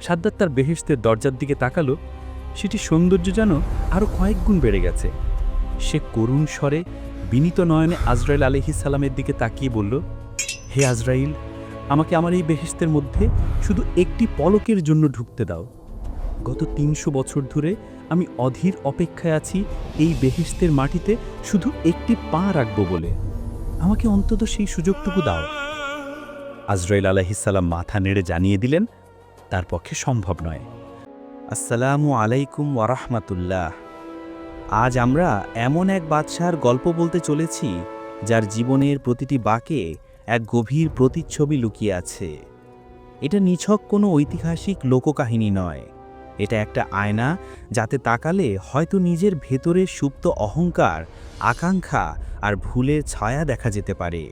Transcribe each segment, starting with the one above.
সাদ্দাত তার বেহেস্তের দরজার দিকে তাকালো সেটি সৌন্দর্য যেন আরও কয়েক গুণ বেড়ে গেছে। সে করুণ স্বরে বিনীত নয়নে আজরাইল আলহিসাল্লামের দিকে তাকিয়ে বলল, হে আজরাইল, আমাকে আমার এই বেহেস্তের মধ্যে শুধু একটি পলকের জন্য ঢুকতে দাও। গত তিনশো বছর ধরে আমি অধীর অপেক্ষায় আছি এই বেহেস্তের মাটিতে শুধু একটি পা রাখব বলে। আমাকে অন্তত সেই সুযোগটুকু দাও। আজরাইল আলাহিসাল্লাম মাথা নেড়ে জানিয়ে দিলেন তার পক্ষে সম্ভব নয়। আসসালামু আলাইকুম ওয়ারাহমাতুল্লাহ আজ আমরা এমন এক বাদশার গল্প বলতে চলেছি, যার জীবনের প্রতিটি বাঁকে এক গভীর প্রতিচ্ছবি লুকিয়ে আছে। এটা নিছক কোনো ঐতিহাসিক লোককাহিনী নয়। এটা একটা আয়না যাতে তাকালে হয়তো নিজের ভেতরের সুপ্ত অহংকার, আকাঙ্ক্ষা আর ভুলের ছায়া দেখা যেতে পারে।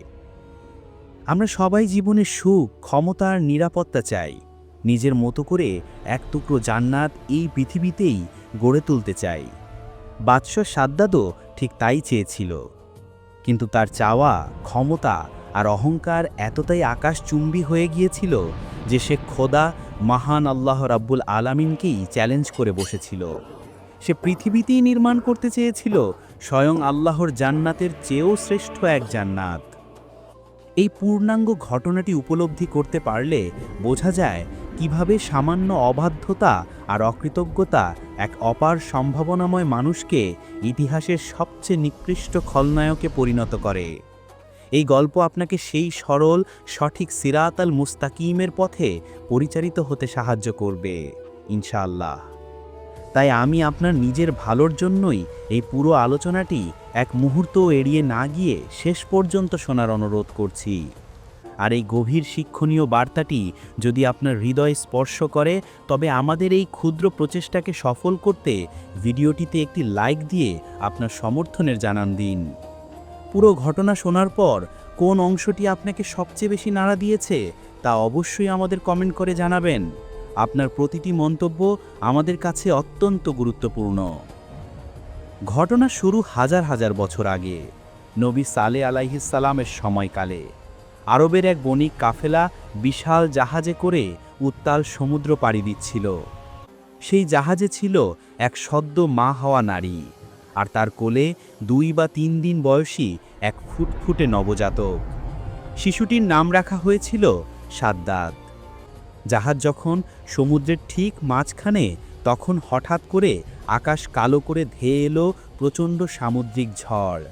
আমরা সবাই জীবনে সুখ, ক্ষমতার নিরাপত্তা চাই। নিজের মতো করে এক টুকরো জান্নাত এই পৃথিবীতেই গড়ে তুলতে চাই বাদশাহ সাদ্দাদও ঠিক তাই চেয়েছিল। কিন্তু তার চাওয়া, ক্ষমতা আর অহংকার এতটাই আকাশচুম্বী হয়ে গিয়েছিল যে সে খোদা মহান আল্লাহ রাব্বুল আলামিনকেই চ্যালেঞ্জ করে বসেছিল। সে পৃথিবীতেই নির্মাণ করতে চেয়েছিল স্বয়ং আল্লাহর জান্নাতের চেয়েও শ্রেষ্ঠ এক জান্নাত। এই পূর্ণাঙ্গ ঘটনাটি উপলব্ধি করতে পারলে বোঝা যায় কীভাবে সামান্য অবাধ্যতা আর অকৃতজ্ঞতা এক অপার সম্ভাবনাময় মানুষকে ইতিহাসের সবচেয়ে নিকৃষ্ট খলনায়কে পরিণত করে? এই গল্প আপনাকে সেই সরল, সঠিক সিরাত আল মুস্তাকিমের পথে পরিচালিত হতে সাহায্য করবে, ইনশাআল্লাহ। তাই আমি আপনার নিজের ভালোর জন্যই এই পুরো আলোচনাটি এক মুহূর্ত এড়িয়ে না গিয়ে শেষ পর্যন্ত শোনার অনুরোধ করছি। আর এই গভীর শিক্ষণীয় বার্তাটি যদি আপনার হৃদয় স্পর্শ করে, তবে আমাদের এই ক্ষুদ্র প্রচেষ্টাকে সফল করতে ভিডিওটিতে একটি লাইক দিয়ে আপনার সমর্থনের জানান দিন। পুরো ঘটনা শোনার পর কোন অংশটি আপনাকে সবচেয়ে বেশি নাড়া দিয়েছে, তা অবশ্যই আমাদের কমেন্ট করে জানাবেন। আপনার প্রতিটি মন্তব্য আমাদের কাছে অত্যন্ত গুরুত্বপূর্ণ। ঘটনা শুরু হাজার হাজার বছর আগে, নবী সালে আলাইহিসালামের সময়কালে। আরবের এক বণিক কাফেলা বিশাল জাহাজে করে উত্তাল সমুদ্র পাড়ি দিচ্ছিল। সেই জাহাজে ছিল এক সদ্য মা হওয়া নারী আর তার কোলে দুই বা তিন দিন বয়সী এক ফুটফুটে নবজাতক। শিশুটির নাম রাখা হয়েছিল সাদ্দাত। জাহাজ যখন সমুদ্রের ঠিক মাঝখানে, তখন হঠাৎ করে আকাশ কালো করে ধেয়ে এলো প্রচণ্ড সামুদ্রিক ঝড়।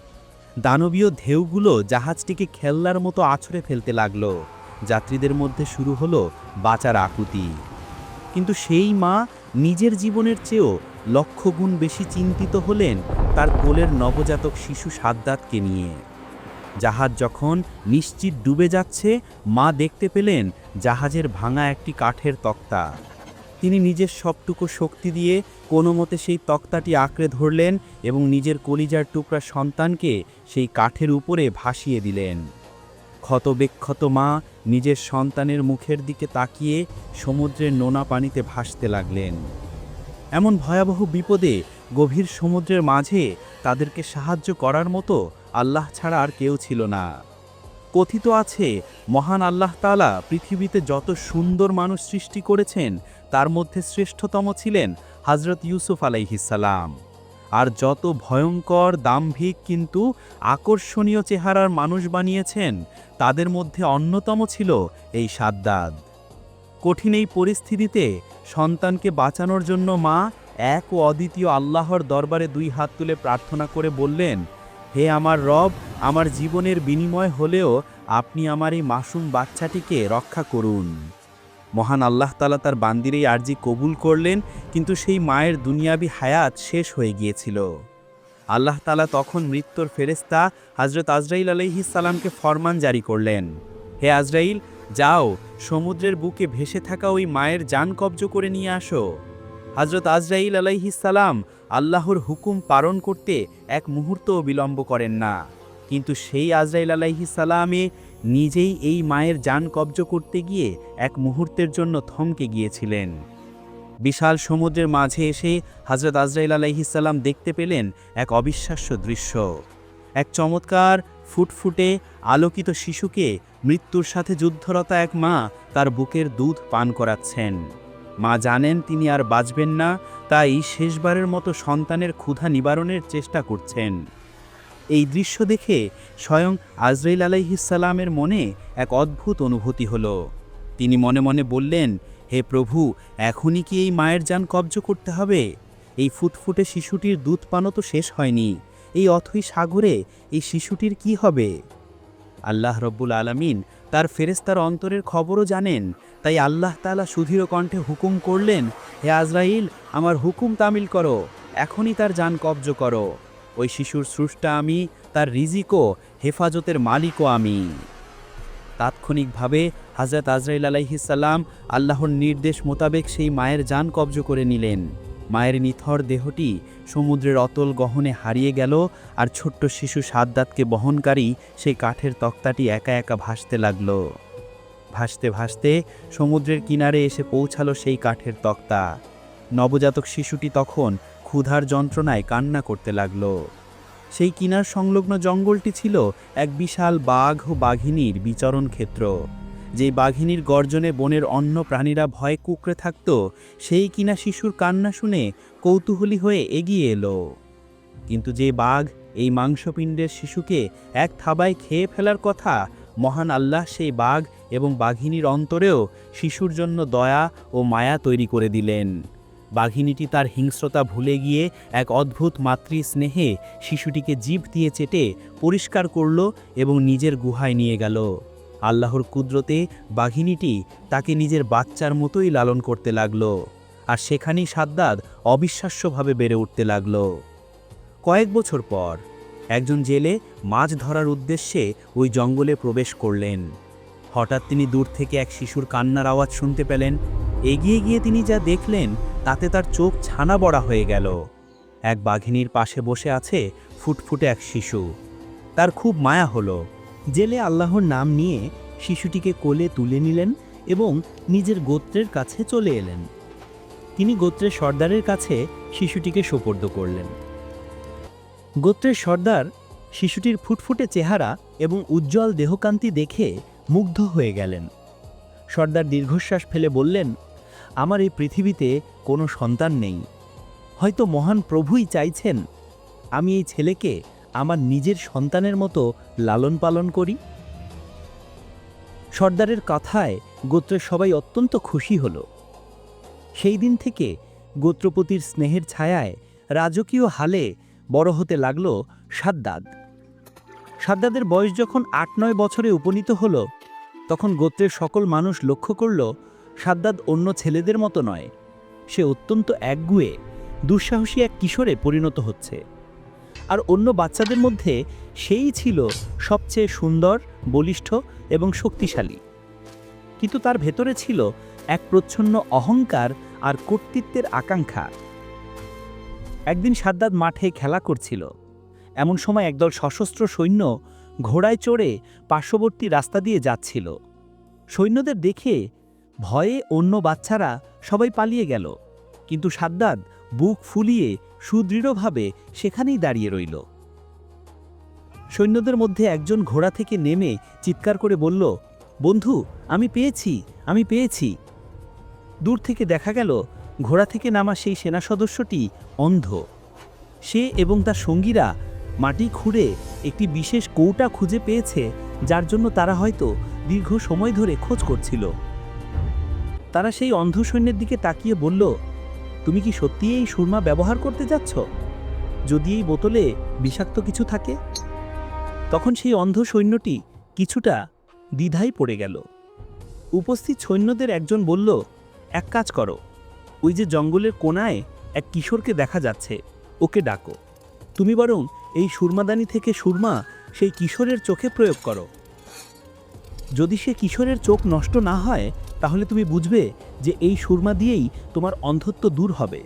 দানবীয় ঢেউগুলো জাহাজটিকে খেলনার মতো আছড়ে ফেলতে লাগল। যাত্রীদের মধ্যে শুরু হলো বাঁচার আকুতি। কিন্তু সেই মা নিজের জীবনের চেয়েও লক্ষ গুণ বেশি চিন্তিত হলেন তার কোলের নবজাতক শিশু সাদ্দাতকে নিয়ে। জাহাজ যখন নিশ্চিত ডুবে যাচ্ছে, মা দেখতে পেলেন জাহাজের ভাঙা একটি কাঠের তক্তা। তিনি নিজের সবটুকু শক্তি দিয়ে কোনো মতে সেই তক্তাটি আঁকড়ে ধরলেন এবং নিজের কলিজার টুকরা সন্তানকে সেই কাঠের উপরে ভাসিয়ে দিলেন। ক্ষতবিক্ষত মা নিজের সন্তানের মুখের দিকে তাকিয়ে সমুদ্রের নোনা পানিতে ভাসতে লাগলেন। এমন ভয়াবহ বিপদে গভীর সমুদ্রের মাঝে তাদেরকে সাহায্য করার মতো আল্লাহ ছাড়া আর কেউ ছিল না। কথিত আছে, মহান আল্লাহ তাআলা পৃথিবীতে যত সুন্দর মানুষ সৃষ্টি করেছেন তার মধ্যে শ্রেষ্ঠতম ছিলেন হজরত ইউসুফ আলাইহিসালাম আর যত ভয়ঙ্কর, দাম্ভিক কিন্তু আকর্ষণীয় চেহারার মানুষ বানিয়েছেন, তাদের মধ্যে অন্যতম ছিল এই সাদ্দাদ। কঠিন এই পরিস্থিতিতে সন্তানকে বাঁচানোর জন্য মা এক ও অদ্বিতীয় আল্লাহর দরবারে দুই হাত তুলে প্রার্থনা করে বললেন, হে আমার রব, আমার জীবনের বিনিময় হলেও আপনি আমার এই মাসুম বাচ্চাটিকে রক্ষা করুন। মহান আল্লাহ তালা তার বান্দির এই আর্জি কবুল করলেন, কিন্তু সেই মায়ের দুনিয়াবি হায়াত শেষ হয়ে গিয়েছিল। আল্লাহ তালা তখন মৃত্যুর ফেরেস্তা হজরত আজরাইল আলাইহিস সালামকে ফরমান জারি করলেন। হে আজরাইল, যাও, সমুদ্রের বুকে ভেসে থাকা ওই মায়ের যান কব্জ করে নিয়ে আসো। হজরত আজরাইল আলাইহিস সালাম আল্লাহর হুকুম পালন করতে এক মুহূর্তও বিলম্ব করেন না। কিন্তু সেই আজরাইল আলাইহিস সালামে নিজেই এই মায়ের যান কব্জ করতে গিয়ে এক মুহূর্তের জন্য থমকে গিয়েছিলেন। বিশাল সমুদ্রের মাঝে এসে হজরত আজরাইল আলাইহিসাল্লাম দেখতে পেলেন এক অবিশ্বাস্য দৃশ্য। এক চমৎকার, ফুটফুটে আলোকিত শিশুকে মৃত্যুর সাথে যুদ্ধরতা এক মা তার বুকের দুধ পান করাচ্ছেন। মা জানেন তিনি আর বাঁচবেন না, তাই শেষবারের মতো সন্তানের ক্ষুধা নিবারণের চেষ্টা করছেন। এই দৃশ্য দেখে স্বয়ং আজরাইল আলাইহিসালামের মনে এক অদ্ভুত অনুভূতি হল। তিনি মনে মনে বললেন, হে প্রভু, এখনই কি এই মায়ের যান কব্জ করতে হবে? এই ফুটফুটে শিশুটির দুধ পানও তো শেষ হয়নি। এই অথই সাগরে এই শিশুটির কি হবে? আল্লাহ রব্বুল আলামিন তার ফেরেস্তার অন্তরের খবরও জানেন। তাই আল্লাহ তাআলা সুধীর কণ্ঠে হুকুম করলেন, হে আজরাইল, আমার হুকুম তামিল করো। এখনই তার যান কব্জ করো। ওই শিশুর স্রষ্টা আমি, তার রিজিকও, হেফাজতের মালিকও আমি। তাৎক্ষণিকভাবে হাজরত আজরাইল আলাইহিসাল্লাম আল্লাহর নির্দেশ মোতাবেক সেই মায়ের যান কব্জ করে নিলেন। মায়ের নিথর দেহটি সমুদ্রের অতল গহনে হারিয়ে গেল আর ছোট্ট শিশু সাদ্দাতকে বহনকারী সেই কাঠের তক্তাটি একা একা ভাসতে লাগল। ভাসতে ভাসতে সমুদ্রের কিনারে এসে পৌঁছালো সেই কাঠের তক্তা। নবজাতক শিশুটি তখন ক্ষুধার যন্ত্রণায় কান্না করতে লাগল। সেই কিনার সংলগ্ন জঙ্গলটি ছিল এক বিশাল বাঘ ও বাঘিনীর বিচরণ ক্ষেত্র। যেই বাঘিনীর গর্জনে বনের অন্য প্রাণীরা ভয়ে কুকড়ে থাকত, সেই কিনা শিশুর কান্না শুনে কৌতূহলী হয়ে এগিয়ে এলো। কিন্তু যে বাঘ এই মাংসপিণ্ডের শিশুকে এক থাবায় খেয়ে ফেলার কথা মহান আল্লাহ সেই বাঘ এবং বাঘিনীর অন্তরেও শিশুর জন্য দয়া ও মায়া তৈরি করে দিলেন। বাঘিনীটি তার হিংস্রতা ভুলে গিয়ে এক অদ্ভুত মাতৃ স্নেহে শিশুটিকে জিভ দিয়ে চেটে পরিষ্কার করল এবং নিজের গুহায় নিয়ে গেল। আল্লাহর কুদরতে বাঘিনীটি তাকে নিজের বাচ্চার মতোই লালন করতে লাগল আর সেখানেই সাদ্দাদ অবিশ্বাস্যভাবে বেড়ে উঠতে লাগল। কয়েক বছর পর একজন জেলে মাছ ধরার উদ্দেশ্যে ওই জঙ্গলে প্রবেশ করলেন। হঠাৎ তিনি দূর থেকে এক শিশুর কান্নার আওয়াজ শুনতে পেলেন। এগিয়ে গিয়ে তিনি যা দেখলেন তাতে তার চোখ ছানা বড়া হয়ে গেল। এক বাঘিনীর পাশে বসে আছে ফুটফুটে এক শিশু। তার খুব মায়া হলো। জেলে আল্লাহর নাম নিয়ে শিশুটিকে কোলে তুলে নিলেন এবং নিজের গোত্রের কাছে চলে এলেন। তিনি গোত্রের সর্দারের কাছে শিশুটিকে সোপর্দ করলেন। গোত্রের সর্দার শিশুটির ফুটফুটে চেহারা এবং উজ্জ্বল দেহকান্তি দেখে মুগ্ধ হয়ে গেলেন। সর্দার দীর্ঘশ্বাস ফেলে বললেন আমার এই পৃথিবীতে কোনো সন্তান নেই। হয়তো মহান প্রভুই চাইছেন, আমি এই ছেলেকে আমার নিজের সন্তানের মতো লালন পালন করি? সর্দারের কথায় গোত্রের সবাই অত্যন্ত খুশি হল। সেই দিন থেকে গোত্রপতির স্নেহের ছায়ায় রাজকীয় হালে বড় হতে লাগল সাদ্দাদ। সাদ্দাদের বয়স যখন আট নয় বছরে উপনীত হল, তখন গোত্রের সকল মানুষ লক্ষ্য করল সাদ্দাদ অন্য ছেলেদের মতো নয়। সে অত্যন্ত একগুয়ে, দুঃসাহসী এক কিশোরে পরিণত হচ্ছে। আর অন্য বাচ্চাদের মধ্যে সেই ছিল সবচেয়ে সুন্দর, বলিষ্ঠ এবং শক্তিশালী। কিন্তু তার ভেতরে ছিল এক প্রচ্ছন্ন অহংকার আর কর্তৃত্বের আকাঙ্ক্ষা। একদিন সাদ্দাদ মাঠে খেলা করছিল। এমন সময় একদল সশস্ত্র সৈন্য ঘোড়ায় চড়ে পার্শ্ববর্তী রাস্তা দিয়ে যাচ্ছিল। সৈন্যদের দেখে ভয়ে অন্য বাচ্চারা সবাই পালিয়ে গেল। কিন্তু সাদ্দাদ বুক ফুলিয়ে সুদৃঢ়ভাবে সেখানেই দাঁড়িয়ে রইল। সৈন্যদের মধ্যে একজন ঘোড়া থেকে নেমে চিৎকার করে বলল, বন্ধু, আমি পেয়েছি আমি পেয়েছি। দূর থেকে দেখা গেল, ঘোড়া থেকে নামা সেই সেনা সদস্যটি অন্ধ। সে এবং তার সঙ্গীরা মাটি খুঁড়ে একটি বিশেষ কৌটা খুঁজে পেয়েছে, যার জন্য তারা হয়তো দীর্ঘ সময় ধরে খোঁজ করছিল। তারা সেই অন্ধ সৈন্যের দিকে তাকিয়ে বলল, তুমি কি সত্যি এই সুরমা ব্যবহার করতে যাচ্ছ? যদি এই বোতলে বিষাক্ত কিছু থাকে? তখন সেই অন্ধ সৈন্যটি কিছুটা দ্বিধায় পড়ে গেল। উপস্থিত সৈন্যদের একজন বলল, এক কাজ করো, ওই যে জঙ্গলের কোনায় এক কিশোরকে দেখা যাচ্ছে, ওকে ডাকো। তুমি বরং এই সুরমাদানি থেকে সুরমা সেই কিশোরের চোখে প্রয়োগ করো। যদি সে কিশোরের চোখ নষ্ট না হয় তাহলে তুমি বুঝবে যে এই সুরমা দিয়েই তোমার অন্ধত্ব দূর হবে।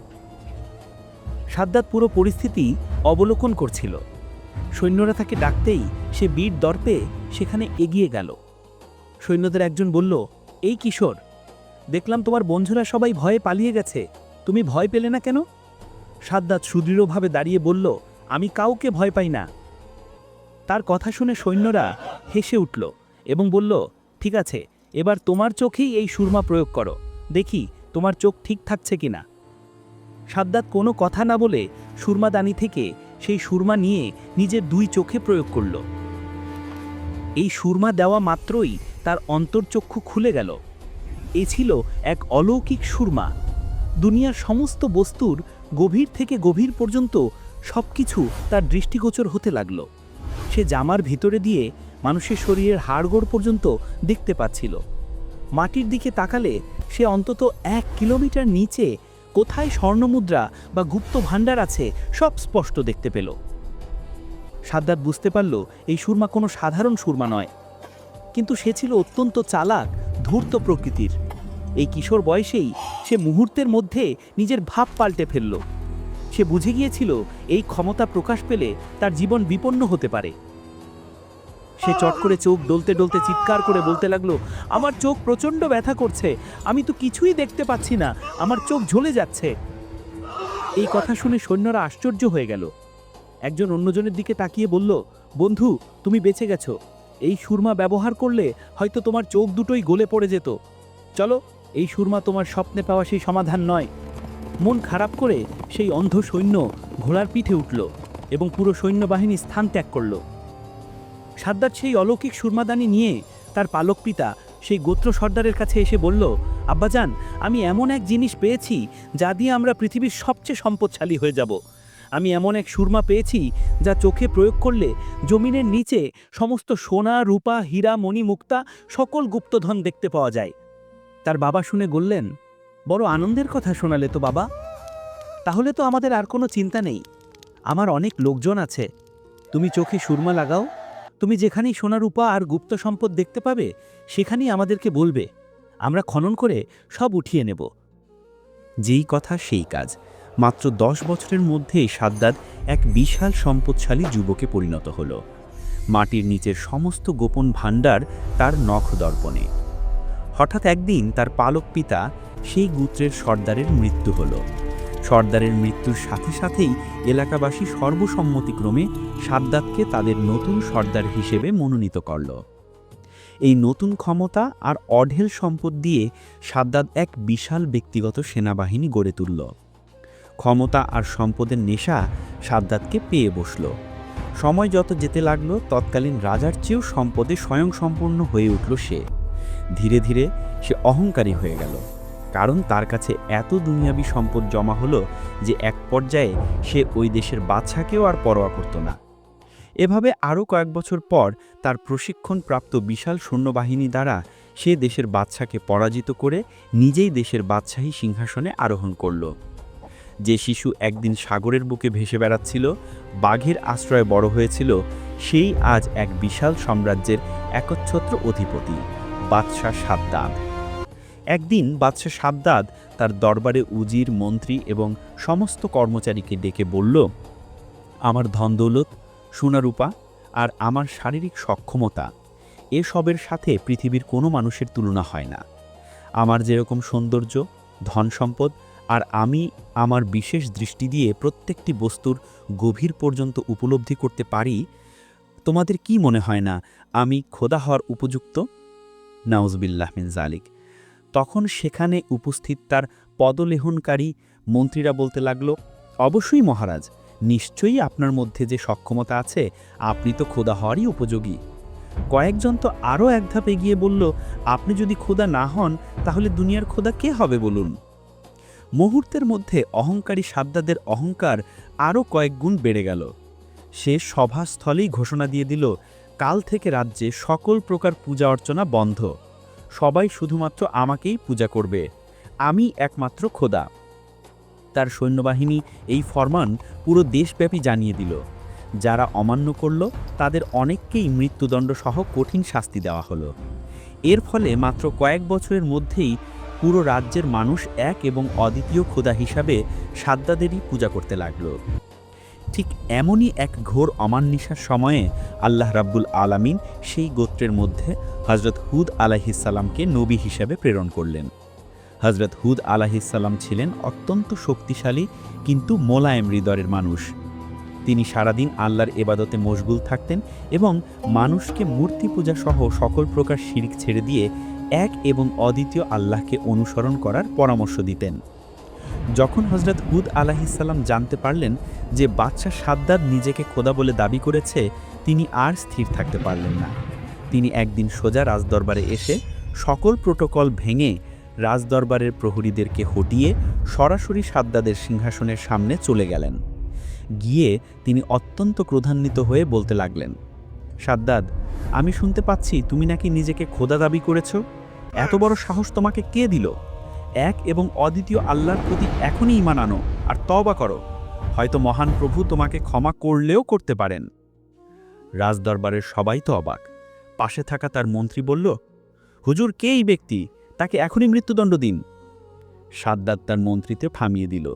সাদ্দাত পুরো পরিস্থিতি অবলোকন করছিল। সৈন্যরা তাকে ডাকতেই সে বীর দর্পে সেখানে এগিয়ে গেল। সৈন্যদের একজন বলল, এই কিশোর, দেখলাম তোমার বন্ধুরা সবাই ভয়ে পালিয়ে গেছে। তুমি ভয় পেলে না কেন? সাদ্দাত সুদৃঢ়ভাবে দাঁড়িয়ে বলল, আমি কাউকে ভয় পাই না। তার কথা শুনে সৈন্যরা হেসে উঠল এবং বলল, ঠিক আছে এবার তোমার চোখেই এই সুরমা প্রয়োগ করো। দেখি, তোমার চোখ ঠিক থাকছে কিনা। সাদ্দাত কোনো কথা না বলে সুরমা সুরমাদানি থেকে সেই সুরমা নিয়ে নিজের দুই চোখে প্রয়োগ করল। এই সুরমা দেওয়া মাত্রই তার অন্তর্চক্ষু খুলে গেল। এ ছিল এক অলৌকিক সুরমা। দুনিয়ার সমস্ত বস্তুর গভীর থেকে গভীর পর্যন্ত সবকিছু তার দৃষ্টিগোচর হতে লাগল। সে জামার ভিতরে দিয়ে মানুষের শরীরের হাড়গোড় পর্যন্ত দেখতে পাচ্ছিল। মাটির দিকে তাকালে সে অন্তত এক কিলোমিটার নিচে কোথায় স্বর্ণমুদ্রা বা গুপ্ত ভাণ্ডার আছে সব স্পষ্ট দেখতে পেল। সাদ্দাত বুঝতে পারল এই সুরমা কোনো সাধারণ সুরমা নয়, কিন্তু সে ছিল অত্যন্ত চালাক, ধূর্ত প্রকৃতির। এই কিশোর বয়সেই সে মুহূর্তের মধ্যে নিজের ভাব পাল্টে ফেলল। সে বুঝে গিয়েছিল এই ক্ষমতা প্রকাশ পেলে তার জীবন বিপন্ন হতে পারে। সে চট করে চোখ ডলতে ডলতে চিৎকার করে বলতে লাগল, আমার চোখ প্রচণ্ড ব্যথা করছে, আমি তো কিছুই দেখতে পাচ্ছি না, আমার চোখ ঝলে যাচ্ছে। এই কথা শুনে সৈন্যরা আশ্চর্য হয়ে গেল। একজন অন্যজনের দিকে তাকিয়ে বলল, বন্ধু, তুমি বেঁচে গেছো। এই সুরমা ব্যবহার করলে হয়তো তোমার চোখ দুটোই গলে পড়ে যেত। চলো, এই সুরমা তোমার স্বপ্নে পাওয়া সেই সমাধান নয়। মন খারাপ করে সেই অন্ধ সৈন্য ঘোড়ার পিঠে উঠল এবং পুরো সৈন্যবাহিনী স্থান ত্যাগ করল। সাদ্দাত সেই অলৌকিক সুরমাদানি নিয়ে তার পালক পিতা, সেই গোত্র সর্দারের কাছে এসে বলল, আব্বাজান, আমি এমন এক জিনিস পেয়েছি যা দিয়ে আমরা পৃথিবীর সবচেয়ে সম্পদশালী হয়ে যাব। আমি এমন এক সুরমা পেয়েছি যা চোখে প্রয়োগ করলে জমিনের নিচে সমস্ত সোনা, রূপা, হীরা, মণি, মুক্তা, সকল গুপ্তধন দেখতে পাওয়া যায়। তার বাবা শুনে বললেন, বড় আনন্দের কথা শোনালে তো বাবা। তাহলে তো আমাদের আর কোনো চিন্তা নেই। আমার অনেক লোকজন আছে। তুমি চোখে সুরমা লাগাও তুমি যেখানেই সোনা, রূপা আর গুপ্ত সম্পদ দেখতে পাবে, সেখানেই আমাদেরকে বলবে। আমরা খনন করে সব উঠিয়ে নেব। যেই কথা সেই কাজ। মাত্র দশ বছরের মধ্যেই সাদ্দাদ এক বিশাল সম্পদশালী যুবকে পরিণত হল। মাটির নিচের সমস্ত গোপন ভাণ্ডার তার নখ দর্পণে। হঠাৎ একদিন তার পালক পিতা সেই গোত্রের সর্দারের মৃত্যু হল। সর্দারের মৃত্যুর সাথে সাথেই এলাকাবাসী সর্বসম্মতিক্রমে সাদ্দাতকে তাদের নতুন সর্দার হিসেবে মনোনীত করল। এই নতুন ক্ষমতা আর অঢেল সম্পদ দিয়ে সাদ্দাত এক বিশাল ব্যক্তিগত সেনাবাহিনী গড়ে তুলল। ক্ষমতা আর সম্পদের নেশা সাদ্দাতকে পেয়ে বসল। সময় যত যেতে লাগল, তৎকালীন রাজার চেয়েও সম্পদে স্বয়ংসম্পূর্ণ হয়ে উঠল সে। ধীরে ধীরে সে অহংকারী হয়ে গেল। কারণ তার কাছে এত দুনিয়াবি সম্পদ জমা হলো যে এক পর্যায়ে সে ওই দেশের বাদশাকেও আর পরোয়া করত না। এভাবে আরও কয়েক বছর পর তার প্রশিক্ষণপ্রাপ্ত বিশাল সৈন্যবাহিনী দ্বারা সে দেশের বাদশাকে পরাজিত করে নিজেই দেশের বাদশাহী সিংহাসনে আরোহণ করল। যে শিশু একদিন সাগরের বুকে ভেসে বেড়াচ্ছিল, বাঘের আশ্রয়ে বড় হয়েছিল, সেই আজ এক বিশাল সাম্রাজ্যের একচ্ছত্র অধিপতি, বাদশাহ সাদ্দাদ একদিন বাদশাহ সাদ্দাদ তার দরবারে উজির, মন্ত্রী এবং সমস্ত কর্মচারীকে ডেকে বলল, আমার ধনদৌলত সোনারূপা আর আমার শারীরিক সক্ষমতা এসবের সাথে পৃথিবীর কোনো মানুষের তুলনা হয় না। আমার যেরকম সৌন্দর্য, ধন সম্পদ আর আমি আমার বিশেষ দৃষ্টি দিয়ে প্রত্যেকটি বস্তুর গভীর পর্যন্ত উপলব্ধি করতে পারি, তোমাদের কি মনে হয় না আমি খোদা হওয়ার উপযুক্ত? নাউজবিল্লাহ মিন জালিক তখন সেখানে উপস্থিত তার পদলেহনকারী মন্ত্রীরা বলতে লাগল, অবশ্যই মহারাজ, নিশ্চয়ই আপনার মধ্যে যে সক্ষমতা আছে, আপনি তো খোদা হওয়ারই উপযোগী। কয়েকজন তো আরও এক ধাপ এগিয়ে বলল, আপনি যদি খোদা না হন, তাহলে দুনিয়ার খোদা কে হবে বলুন? মুহূর্তের মধ্যে অহংকারী সাদ্দাদের অহংকার আরও কয়েক গুণ বেড়ে গেল। সে সভাস্থলেই ঘোষণা দিয়ে দিল, কাল থেকে রাজ্যে সকল প্রকার পূজা অর্চনা বন্ধ। সবাই শুধুমাত্র আমাকেই পূজা করবে। আমি একমাত্র খোদা। তার সৈন্যবাহিনী এই ফরমান পুরো দেশব্যাপী জানিয়ে দিল। যারা অমান্য করল, তাদের অনেককেই মৃত্যুদণ্ড সহ কঠিন শাস্তি দেওয়া হলো। এর ফলে মাত্র কয়েক বছরের মধ্যেই পুরো রাজ্যের মানুষ এক এবং অদ্বিতীয় খোদা হিসাবে সাদ্দাদেরই পূজা করতে লাগল। ঠিক এমনই এক ঘোর অমান্নিসার সময়ে আল্লাহ রাব্বুল আলামিন সেই গোত্রের মধ্যে হজরত হুদ আলাহিসাল্লামকে নবী হিসাবে প্রেরণ করলেন। হজরত হুদ আলাহিসাল্লাম ছিলেন অত্যন্ত শক্তিশালী কিন্তু মোলায়েম হৃদয়ের মানুষ। তিনি সারাদিন আল্লাহর এবাদতে মশগুল থাকতেন এবং মানুষকে মূর্তি পূজা সহ সকল প্রকার শিরিক ছেড়ে দিয়ে এক এবং অদ্বিতীয় আল্লাহকে অনুসরণ করার পরামর্শ দিতেন। যখন হজরত হুদ আলাহিসাল্লাম জানতে পারলেন যে বাদশাহ সাদ্দাদ নিজেকে খোদা বলে দাবি করেছে, তিনি আর স্থির থাকতে পারলেন না। তিনি একদিন সোজা রাজদরবারে এসে সকল প্রোটোকল ভেঙে রাজদরবারের প্রহরীদেরকে হটিয়ে সরাসরি সাদ্দাদের সিংহাসনের সামনে চলে গেলেন। গিয়ে তিনি অত্যন্ত ক্রোধান্বিত হয়ে বলতে লাগলেন, সাদ্দাদ, আমি শুনতে পাচ্ছি তুমি নাকি নিজেকে খোদা দাবি করেছ। এত বড় সাহস তোমাকে কে দিল? এক এবং অদ্বিতীয় আল্লাহর প্রতি এখনই ইমান আনো আর তবা করো। হয়তো মহান প্রভু তোমাকে ক্ষমা করলেও করতে পারেন। রাজদরবারের সবাই তো অবাক। পাশে থাকা তার মন্ত্রী বলল, হুজুর, কে এই ব্যক্তি? তাকে এখনই মৃত্যুদণ্ড দিন। সাদ্দাদ তার মন্ত্রীতে থামিয়ে দিল,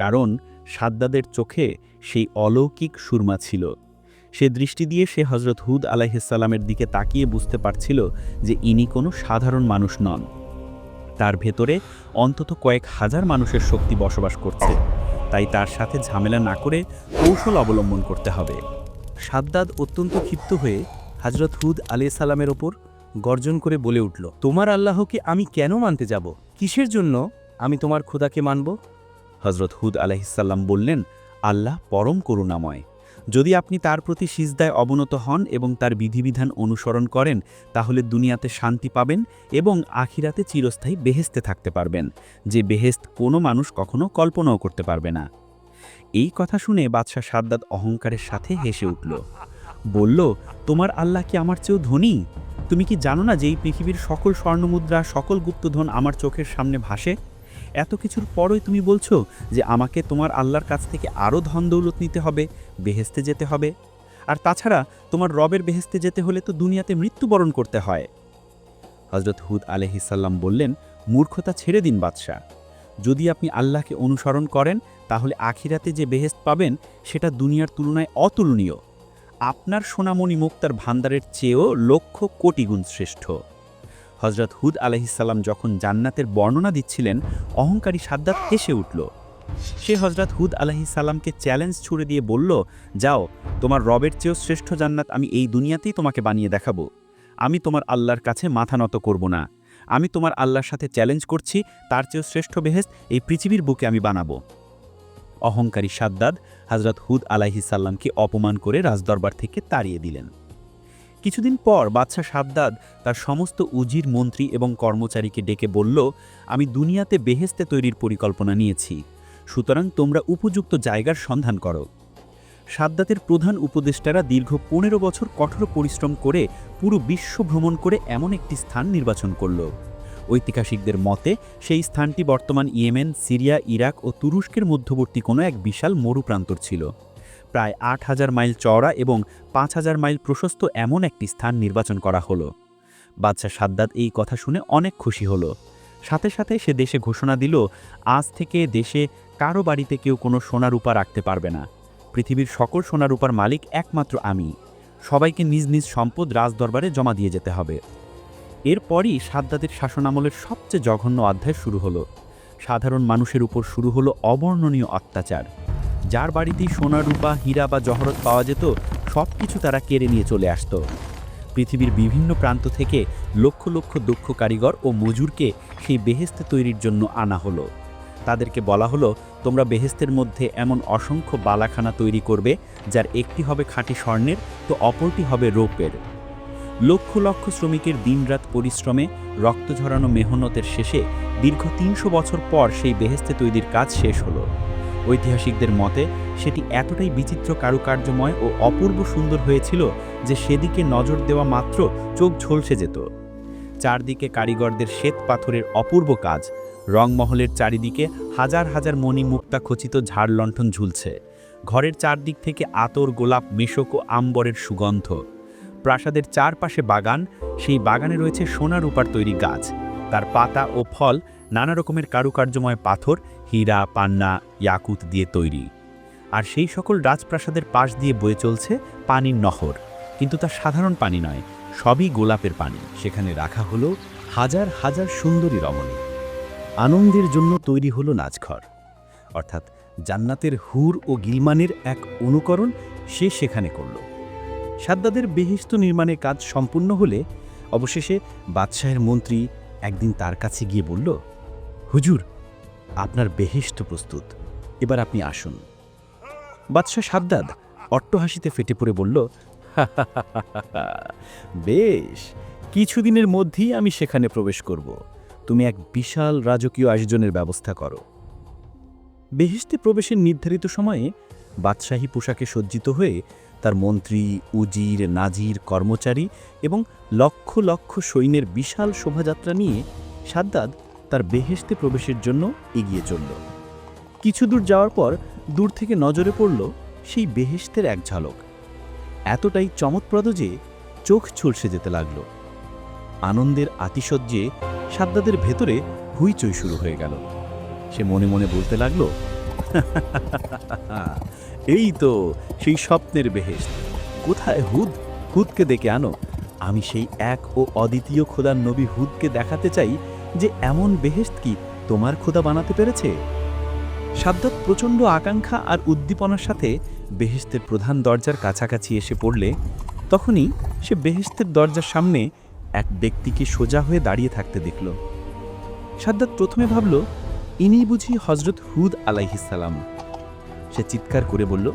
কারণ সাদ্দাদের চোখে সেই অলৌকিক সুরমা ছিল। সে দৃষ্টি দিয়ে সে হজরত হুদ আলাইহিসাল্লামের দিকে তাকিয়ে বুঝতে পারছিল যে ইনি কোনো সাধারণ মানুষ নন। তার ভেতরে অন্তত কয়েক হাজার মানুষের শক্তি বসবাস করছে। তাই তার সাথে ঝামেলা না করে কৌশল অবলম্বন করতে হবে। সাদ্দাদ অত্যন্ত ক্ষিপ্ত হয়ে হজরত হুদ আলিয়া সালামের ওপর গর্জন করে বলে উঠল, তোমার আল্লাহকে আমি কেন মানতে যাব? কিসের জন্য আমি তোমার খোদাকে মানব? হজরত হুদ আলাহিসাল্লাম বললেন, আল্লাহ পরম করুণাময়। যদি আপনি তার প্রতি সিজদায় অবনত হন এবং তার বিধিবিধান অনুসরণ করেন, তাহলে দুনিয়াতে শান্তি পাবেন এবং আখিরাতে চিরস্থায়ী বেহেস্তে থাকতে পারবেন, যে বেহেস্ত কোনো মানুষ কখনো কল্পনাও করতে পারবে না। এই কথা শুনে বাদশাহ সাদ্দাত অহংকারের সাথে হেসে উঠল। বলল, তোমার আল্লাহ কি আমার চেয়েও ধনী? তুমি কি জানো না যে এই পৃথিবীর সকল স্বর্ণমুদ্রা, সকল গুপ্তধন আমার চোখের সামনে ভাসে? এত কিছুর পরই তুমি বলছো যে আমাকে তোমার আল্লাহর কাছ থেকে আরও ধন দৌলত নিতে হবে বেহেস্তে যেতে হবে? আর তাছাড়া তোমার রবের বেহেস্তে যেতে হলে তো দুনিয়াতে মৃত্যুবরণ করতে হয়। হজরত হুদ আলহিসাল্লাম বললেন, মূর্খতা ছেড়ে দিন বাদশাহ। যদি আপনি আল্লাহকে অনুসরণ করেন, তাহলে আখিরাতে যে বেহেস্ত পাবেন, সেটা দুনিয়ার তুলনায় অতুলনীয়। আপনার সোনামণি মুক্তার ভান্ডারের চেয়েও লক্ষ কোটি গুণ শ্রেষ্ঠ। হজরত হুদ আলহিসাল্লাম যখন জান্নাতের বর্ণনা দিচ্ছিলেন, অহংকারী সাদ্দাত হেসে উঠল। সে হজরত হুদ আলহিসাল্লামকে চ্যালেঞ্জ ছুড়ে দিয়ে বলল, যাও, তোমার রবের চেয়েও শ্রেষ্ঠ জান্নাত আমি এই দুনিয়াতেই তোমাকে বানিয়ে দেখাবো। আমি তোমার আল্লাহর কাছে মাথা নত করব না। আমি তোমার আল্লাহর সাথে চ্যালেঞ্জ করছি, তার চেয়েও শ্রেষ্ঠ বেহেস্ত এই পৃথিবীর বুকে আমি বানাবো। অহংকারী সাদ্দাদ হজরত হুদ আলাহিসাল্লামকে অপমান করে রাজদরবার থেকে তাড়িয়ে দিলেন। কিছুদিন পর বাদশাহ সাদ্দাদ তার সমস্ত উজির মন্ত্রী এবং কর্মচারীকে ডেকে বলল, আমি দুনিয়াতে বেহেস্তে তৈরির পরিকল্পনা নিয়েছি, সুতরাং তোমরা উপযুক্ত জায়গার সন্ধান করো। সাদ্দাতের প্রধান উপদেষ্টারা দীর্ঘ পনেরো বছর কঠোর পরিশ্রম করে পুরো বিশ্ব ভ্রমণ করে এমন একটি স্থান নির্বাচন করল। ঐতিহাসিকদের মতে, সেই স্থানটি বর্তমান ইয়েমেন, সিরিয়া, ইরাক ও তুরস্কের মধ্যবর্তী কোনো এক বিশাল মরুপ্রান্তর ছিল। প্রায় আট হাজার মাইল চওড়া এবং পাঁচ হাজার মাইল প্রশস্ত এমন একটি স্থান নির্বাচন করা হলো। বাদশাহ সাদ্দাত এই কথা শুনে অনেক খুশি হলো। সাথে সাথে সে দেশে ঘোষণা দিল, আজ থেকে দেশে কারও বাড়িতে কেউ কোনো সোনা রূপা রাখতে পারবে না। পৃথিবীর সকল সোনা রূপার মালিক একমাত্র আমি। সবাইকে নিজ নিজ সম্পদ রাজদরবারে জমা দিয়ে যেতে হবে। এরপরই সাদ্দাদের শাসনামলের সবচেয়ে জঘন্য অধ্যায় শুরু হলো। সাধারণ মানুষের উপর শুরু হলো অবর্ণনীয় অত্যাচার। যার বাড়িতেই সোনা, রূপা, হীরা বা জহরত পাওয়া যেত সব কিছু তারা কেড়ে নিয়ে চলে আসত। পৃথিবীর বিভিন্ন প্রান্ত থেকে লক্ষ লক্ষ দক্ষ কারিগর ও মজুরকে সেই বেহেস্তে তৈরির জন্য আনা হলো। তাদেরকে বলা হলো, তোমরা বেহেস্তের মধ্যে এমন অসংখ্য বালাখানা তৈরি করবে, যার একটি হবে খাঁটি স্বর্ণের, তো অপরটি হবে রৌপের লক্ষ লক্ষ শ্রমিকের দিনরাত পরিশ্রমে, রক্ত ঝরানো মেহনতের শেষে দীর্ঘ তিনশো বছর পর সেই বেহেস্তে তৈরির কাজ শেষ হলো। ঐতিহাসিকদের মতে, সেটি এতটাই বিচিত্র কারুকার্যময় ও অপূর্ব সুন্দর হয়েছিল যে সেদিকে নজর দেওয়া মাত্র চোখ ঝলসে যেত। চারদিকে কারিগরদের শ্বেত পাথরের অপূর্ব কাজ। রংমহলের চারিদিকে হাজার হাজার মণি মুক্তা খচিত ঝাড় লণ্ঠন ঝুলছে। ঘরের চারদিক থেকে আতর, গোলাপ, মেশক ও আম্বরের সুগন্ধ। প্রাসাদের চারপাশে বাগান, সেই বাগানে রয়েছে সোনা রূপার তৈরি গাছ। তার পাতা ও ফল নানা রকমের কারুকার্যময় পাথর, হীরা, পান্না, ইয়াকুত দিয়ে তৈরি। আর সেই সকল রাজপ্রাসাদের পাশ দিয়ে বয়ে চলছে পানির নহর। কিন্তু তা সাধারণ পানি নয়, সবই গোলাপের পানি। সেখানে রাখা হলো হাজার হাজার সুন্দরী রমণী। আনন্দের জন্য তৈরি হলো নাচঘর। অর্থাৎ জান্নাতের হুর ও গিলমানের এক অনুকরণ সে সেখানে করল। সাদ্দাদের বেহিস্ত নির্মাণের কাজ সম্পূর্ণ হলে অবশেষে বাদশাহের মন্ত্রী একদিন তার কাছে গিয়ে বলল, হুজুর, আপনার বেহেশত প্রস্তুত। এবার আপনি আসুন। বাদশাহ সাদ্দাদ অট্টহাসিতে ফেটে পড়ে বলল বেশ, কিছুদিনের মধ্যেই আমি সেখানে প্রবেশ করব। তুমি এক বিশাল রাজকীয় আয়োজনের ব্যবস্থা করো। বেহেশতে প্রবেশের নির্ধারিত সময়ে বাদশাহী পোশাকে সজ্জিত হয়ে তার মন্ত্রী, উজির, নাজির, কর্মচারী এবং লক্ষ লক্ষ সৈন্যের বিশাল শোভাযাত্রা নিয়ে সাদ্দাদ তার বেহেশতে প্রবেশের জন্য এগিয়ে চলল। কিছু দূর যাওয়ার পর দূর থেকে নজরে পড়ল সেই বেহেশতের এক ঝলক। এতটাই চমৎপ্রদ যে চোখ ছুলসে যেতে লাগল। আনন্দের আতিশয্যে সাদ্দাদের ভেতরে হুইচই শুরু হয়ে গেল। সে মনে মনে বলতে লাগল এই তো সেই স্বপ্নের বেহেশত কোথায় হুদ? হুদকে ডেকে আনো। আমি সেই এক ও অদ্বিতীয় খোদার নবী হুদকে দেখাতে চাই যে এমন বেহেশত কি তোমার খোদা বানাতে পেরেছে? সাদ্দাত প্রচণ্ড আকাঙ্ক্ষা আর উদ্দীপনার সাথে বেহেশতের প্রধান দরজার কাছাকাছি এসে পড়লে তখনই সে বেহেশতের দরজার সামনে এক ব্যক্তিকে সোজা হয়ে দাঁড়িয়ে থাকতে দেখল। সাদ্দাত প্রথমে ভাবল ইনি বুঝি হজরত হুদ আলাইহিসালাম সে চিৎকার করে বলল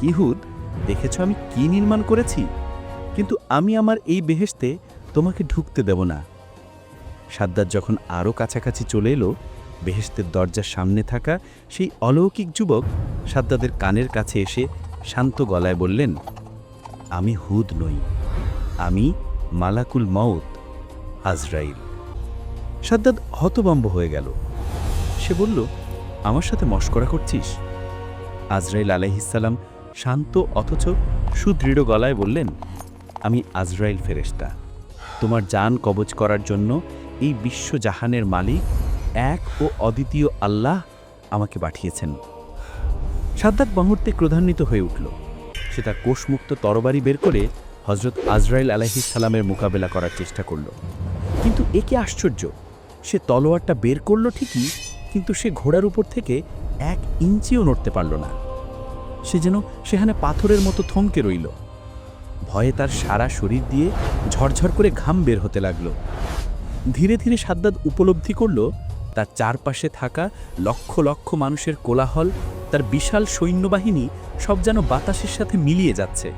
কিহুদ দেখেছ আমি কি নির্মাণ করেছি? কিন্তু আমি আমার এই বেহেশতে তোমাকে ঢুকতে দেব না। সাদ্দাত যখন আরও কাছাকাছি চলে এলো, বেহেশতের দরজার সামনে থাকা সেই অলৌকিক যুবক সাদ্দাদের কানের কাছে এসে শান্ত গলায় বললেন, আমি হুদ নই, আমি মালাকুল মউত আজরাইল। সাদ্দাদ হতবম্ব হয়ে গেল। সে বলল, আমার সাথে মস্করা করছিস? আজরাইল আলাইহিসাল্লাম শান্ত অথচ সুদৃঢ় গলায় বললেন, আমি আজরাইল ফেরেশতা। তোমার যান কবজ করার জন্য এই বিশ্বজাহানের মালিক এক ও অদ্বিতীয় আল্লাহ আমাকে পাঠিয়েছেন। সাদ্দাত মুহূর্তে ক্রোধান্বিত হয়ে উঠল। সে তার কোষমুক্ত তরবারি বের করে হজরত আজরাইল সালামের মোকাবেলা করার চেষ্টা করল। কিন্তু একে আশ্চর্য? সে তলোয়ারটা বের করল ঠিকই, কিন্তু সে ঘোড়ার উপর থেকে এক ইঞ্চিও নড়তে পারল না। সে যেন সেখানে পাথরের মতো থমকে রইল। ভয়ে তার সারা শরীর দিয়ে ঝরঝর করে ঘাম বের হতে লাগল। ধীরে ধীরে সাদ্দাদ উপলব্ধি করল, তার চারপাশে থাকা লক্ষ লক্ষ মানুষের কোলাহল, তার বিশাল সৈন্যবাহিনী সব যেন বাতাসের সাথে মিলিয়ে যাচ্ছে।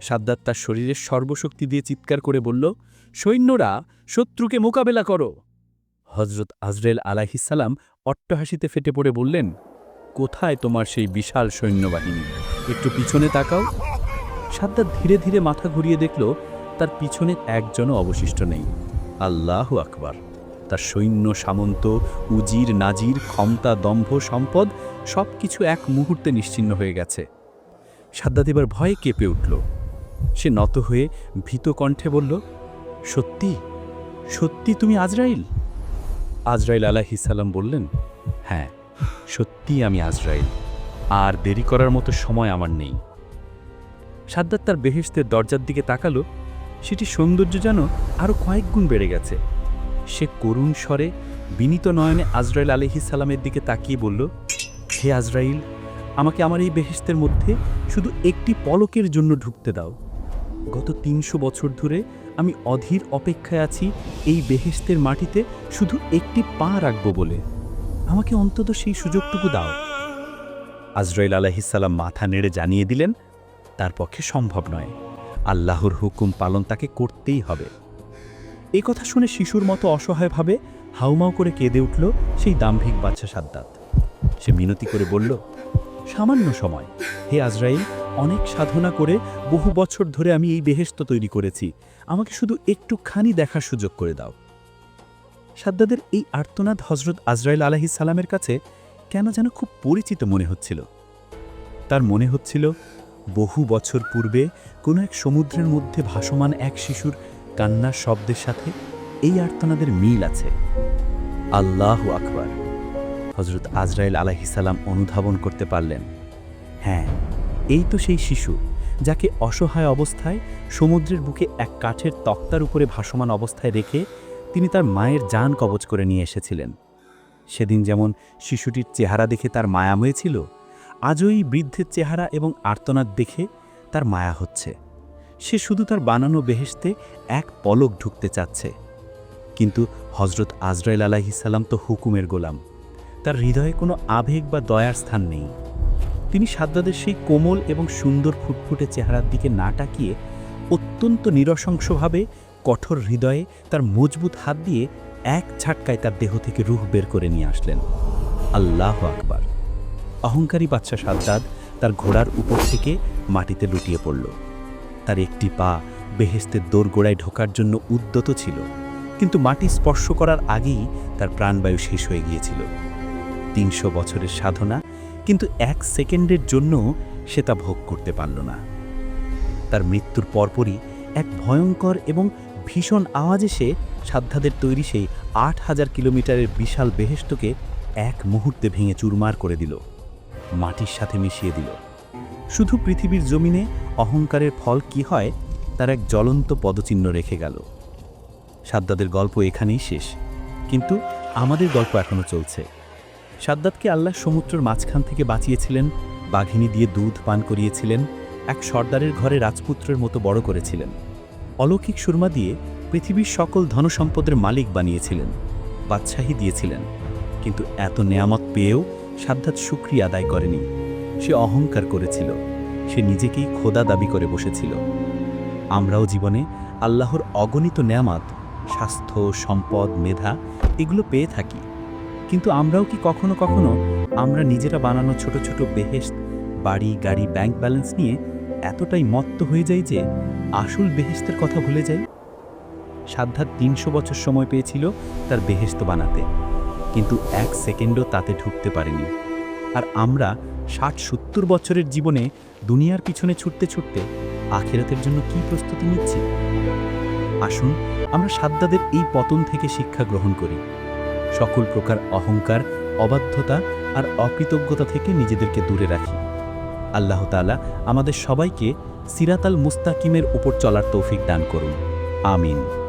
সাদ্দাত তার শরীরের সর্বশক্তি দিয়ে চিৎকার করে বলল, সৈন্যরা, শত্রুকে মোকাবেলা করো! হজরত আজরেল আলাহিসাল্লাম অট্টহাসিতে ফেটে পড়ে বললেন, কোথায় তোমার সেই বিশাল সৈন্যবাহিনী? একটু পিছনে তাকাও। সাদ্দাত ধীরে ধীরে মাথা ঘুরিয়ে দেখল, তার পিছনে একজনও অবশিষ্ট নেই। আল্লাহ আকবার! তার সৈন্য, সামন্ত, উজির, নাজির, ক্ষমতা, দম্ভ, সম্পদ সব কিছু এক মুহূর্তে নিশ্চিন্ন হয়ে গেছে। সাদ্দাত এবার ভয়ে কেঁপে উঠল। সে নত হয়ে ভীত কণ্ঠে বলল, সত্যি? সত্যি তুমি আজরাইল? আজরাইল আলাহিসাল্লাম বললেন হ্যাঁ সত্যি আমি আজরাইল। আর দেরি করার মতো সময় আমার নেই। সাদ্দাত তার বেহেশতের দরজার দিকে তাকালো। সেটি সৌন্দর্য যেন আরও কয়েক গুণ বেড়ে গেছে। সে করুণ স্বরে বিনীত নয়নে আজরাইল আলহিসাল্লামের দিকে তাকিয়ে বলল, হে আজরাইল, আমাকে আমার এই বেহেশতের মধ্যে শুধু একটি পলকের জন্য ঢুকতে দাও। গত তিনশো বছর ধরে আমি অধীর অপেক্ষায় আছি এই বেহেশতের মাটিতে শুধু একটি পা রাখব বলে। আমাকে অন্তত সেই সুযোগটুকু দাও। আজরাইল আলাহিসাল্লাম মাথা নেড়ে জানিয়ে দিলেন, তার পক্ষে সম্ভব নয়। আল্লাহর হুকুম পালন তাকে করতেই হবে। এই কথা শুনে শিশুর মতো অসহায়ভাবে হাউমাউ করে কেঁদে উঠল সেই দাম্ভিক বাচ্চা সাদ্দাত। সে মিনতি করে বলল, সামান্য সময়। হে আজরাইল, অনেক সাধনা করে বহু বছর ধরে আমি এই বেহেস্ত তৈরি করেছি। আমাকে শুধু একটুখানি দেখার সুযোগ করে দাও। সাদ্দাদের এই আর্তনাদ হজরত আজরাইল আলাহিস সালামের কাছে কেন যেন খুব পরিচিত মনে হচ্ছিল। তার মনে হচ্ছিল, বহু বছর পূর্বে কোনো এক সমুদ্রের মধ্যে ভাসমান এক শিশুর কান্নার শব্দের সাথে এই আর্তনাদের মিল আছে। আল্লাহ আকবার। হজরত আজরাইল আলাহিসাল্লাম অনুধাবন করতে পারলেন। হ্যাঁ এই তো সেই শিশু। যাকে অসহায় অবস্থায় সমুদ্রের বুকে এক কাঠের তক্তার উপরে ভাসমান অবস্থায় রেখে তিনি তার মায়ের যান কবচ করে নিয়ে এসেছিলেন। সেদিন যেমন শিশুটির চেহারা দেখে তার মায়া হয়েছিল, আজও এই বৃদ্ধের চেহারা এবং আর্তনাদ দেখে তার মায়া হচ্ছে। সে শুধু তার বানানো বেহেশতে এক পলক ঢুকতে চাচ্ছে। কিন্তু হজরত আজরাইল আলাহিসাল্লাম তো হুকুমের গোলাম। তার হৃদয়ে কোনো আবেগ বা দয়ার স্থান নেই। তিনি সাদ্দাদের সেই কোমল এবং সুন্দর ফুটফুটে চেহারার দিকে না তাকিয়ে অত্যন্ত নিরসংসভাবে কঠোর হৃদয়ে তার মজবুত হাত দিয়ে এক ঝাটকায় তার দেহ থেকে রুহ বের করে নিয়ে আসলেন। আল্লাহ আকবার। অহংকারী বাচ্চা সাদ্দাদ তার ঘোড়ার উপর থেকে মাটিতে লুটিয়ে পড়ল। তার একটি পা বেহেস্তের দোরগোড়ায় ঢোকার জন্য উদ্যত ছিল, কিন্তু মাটি স্পর্শ করার আগেই তার প্রাণবায়ু শেষ হয়ে গিয়েছিল। তিনশো বছরের সাধনা কিন্তু এক সেকেন্ডের জন্য সে তা ভোগ করতে পারল না। তার মৃত্যুর পরপরই এক ভয়ঙ্কর এবং ভীষণ আওয়াজ এসে সাধ্যাদের তৈরি সেই আট হাজার কিলোমিটারের বিশাল বেহেস্তকে এক মুহূর্তে ভেঙে চুরমার করে দিল, মাটির সাথে মিশিয়ে দিল। শুধু পৃথিবীর জমিনে অহংকারের ফল কি হয়, তার এক জ্বলন্ত পদচিহ্ন রেখে গেল। সাদ্দাদের গল্প এখানেই শেষ, কিন্তু আমাদের গল্প এখনও চলছে। সাদ্দাতকে আল্লাহ সমুদ্রের মাঝখান থেকে বাঁচিয়েছিলেন, বাঘিনী দিয়ে দুধ পান করিয়েছিলেন, এক সর্দারের ঘরে রাজপুত্রের মতো বড় করেছিলেন। অলৌকিক সুরমা দিয়ে পৃথিবীর সকল ধনসম্পদের মালিক বানিয়েছিলেন, বাদশাহী দিয়েছিলেন। কিন্তু এত নেয়ামত পেয়েও সাদ্দাত শুক্রিয়া আদায় করেনি। সে অহংকার করেছিল। সে নিজেকেই খোদা দাবি করে বসেছিল। আমরাও জীবনে আল্লাহর অগণিত নেয়ামাত, স্বাস্থ্য, সম্পদ, মেধা, এগুলো পেয়ে থাকি। কিন্তু আমরাও কি কখনো কখনো আমরা নিজেরা বানানো ছোট ছোট বেহেস্ত বাড়ি, গাড়ি ব্যাংক ব্যালেন্স নিয়ে এতটাই মত্ত হয়ে যাই যে আসল বেহেস্তের কথা ভুলে যাই? সাধ্যাত তিনশো বছর সময় পেয়েছিল তার বেহেস্ত বানাতে। কিন্তু এক সেকেন্ডও তাতে ঢুকতে পারেনি। আর আমরা ষাট সত্তর বছরের জীবনে দুনিয়ার পিছনে ছুটতে ছুটতে আখেরাতের জন্য কি প্রস্তুতি নিচ্ছি? আসুন আমরা সাদ্দাদের এই পতন থেকে শিক্ষা গ্রহণ করি। সকল প্রকার অহংকার, অবাধ্যতা আর অকৃতজ্ঞতা থেকে নিজেদেরকে দূরে রাখি। আল্লাহ তালা আমাদের সবাইকে সিরাতাল মুস্তাকিমের উপর চলার তৌফিক দান করুন। আমিন।